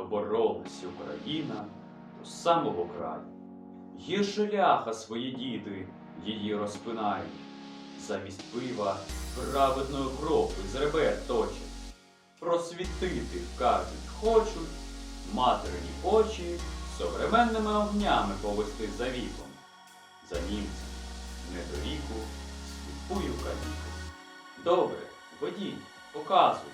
доборолась Україна до самого краю. Гірше ляха свої діти її розпинають, замість пива праведною кров'ю з ребер точать. Просвітити, кажуть, хочуть, материні очі современними огнями повести за віком. За німцем, недоріку, сліпую каліку. Добре, ведіть, показуй.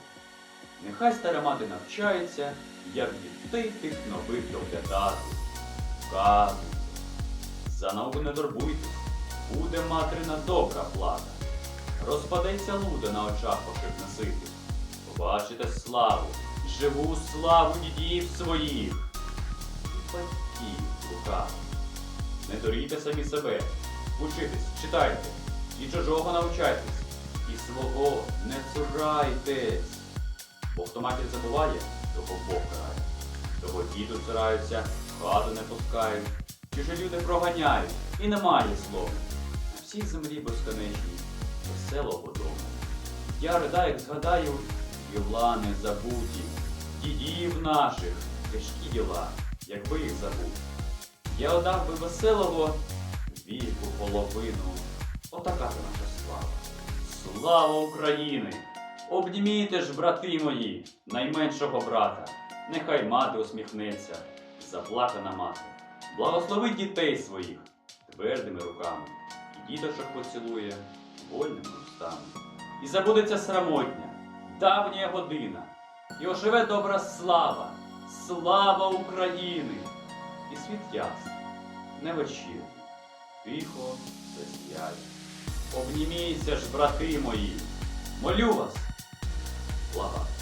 Нехай стара мати навчається, як дітей тих нових доглядати. Вказуйте. За науку не турбуйтесь, буде материна добра плата. Розпадеться луда на очах ваших наситих. Побачите славу, живу славу дідів своїх. Батьків лукавих. Не дорійте самі себе, учитесь, читайте, і чужого навчайтесь, і свого не цурайтесь. Бо хто матір забуває, того Бог карає. Того діду цураються, хату не пускають, чужі люди проганяють, і немає слова. На всій землі безконечній, веселого дому. Я ридаю, як згадаю, діла не забуті, дідів наших, тяжкі діла, якби їх забути. Я отдав би веселого віку половину. Отака наша слава. Слава України! Обнімійте ж, брати мої, найменшого брата. Нехай мати усміхнеться, заплакана мати. Благослови дітей своїх твердими руками, і діточок поцілує вольними устами. І забудеться срамотня, давня година, і оживе добра слава, слава України! І світ ясний, не вечірній, тихо засіяє. Обніміться ж, брати мої, молю вас, love.